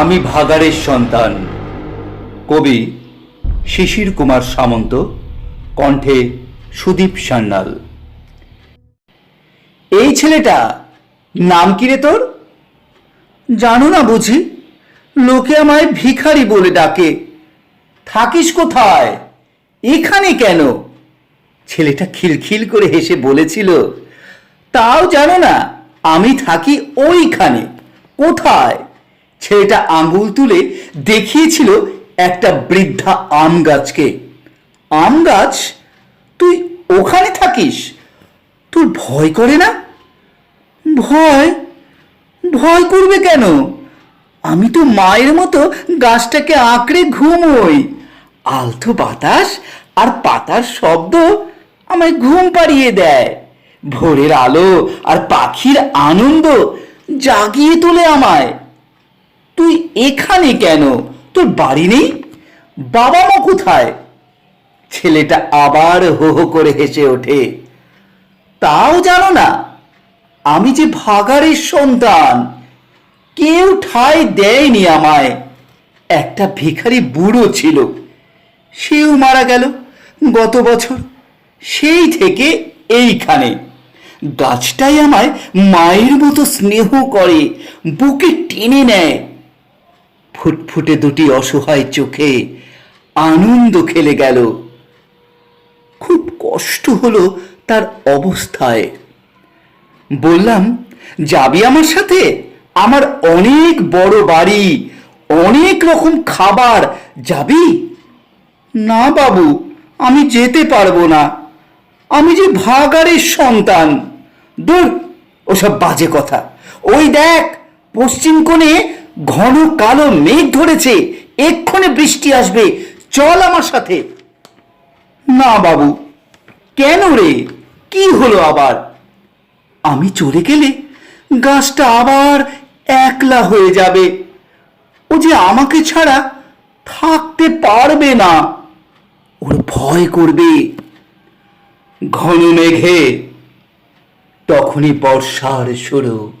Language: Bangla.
আমি ভাগাড়ের সন্তান। কবি শিশির কুমার সামন্ত, কণ্ঠে সুদীপ সান্যাল। এই ছেলেটা নাম কি রে তোর? জানো না বুঝি? লোকে আমায় ভিখারি বলে ডাকে। থাকিস কোথায়? এখানে কেন? ছেলেটা খিলখিল করে হেসে বলেছিল, তাও জানো না, আমি থাকি ওইখানে। কোথায়? ছেলেটা আঙ্গুল তুলে দেখিয়েছিল একটা বৃদ্ধা আম গাছকে। আম গাছ, তুই ওখানে থাকিস? তোর ভয় করে না? ভয়? ভয় করবে কেন? আমি তো মায়ের মতো গাছটাকে আঁকড়ে ঘুমোই। আলতো বাতাস আর পাতার শব্দ আমায় ঘুম পাড়িয়ে দেয়। ভোরের আলো আর পাখির আনন্দ জাগিয়ে তোলে আমায়। তুই এখানে কেন? তোর বাড়ি নেই? বাবা মা কোথায়? ছেলেটা আবার হো হো করে হেসে ওঠে। তাও জানো না, আমি যে ভাগাড়ের সন্তান, কেউ ঠাঁই দেয়নি আমায়। একটা ভিখারি বুড়ো ছিল, সেও মারা গেল গত বছর, সেই থেকে এইখানে। গাছটাই আমায় মায়ের মতো স্নেহ করে, বুকে টেনে নেয়। ফুটফুটে দুটি অসহায় চোখে আনন্দ খেলে গেল। খুব কষ্ট হলো তার অবস্থায়। বললাম, যাবি আমার সাথে? আমার অনেক বড় বাড়ি, অনেক রকম খাবার, যাবি? না বাবু, আমি যেতে পারব না। আমি যে ভাগাড়ের সন্তান। দূর, ওসব বাজে কথা। ওই দেখ, পশ্চিম কোণে ঘন কালো মেঘ ধরেছে। এক্ষণে বৃষ্টি আসবে। চল আমার সাথে। না বাবু। কেন রে? কি হলো আবার? আমি চলে গেলে গাছটা আবার একলা হয়ে যাবে। ও যে আমাকে ছাড়া থাকতে পারবে না। ওর ভয় করবে। ঘন মেঘে। তখনই বর্ষার শুরু।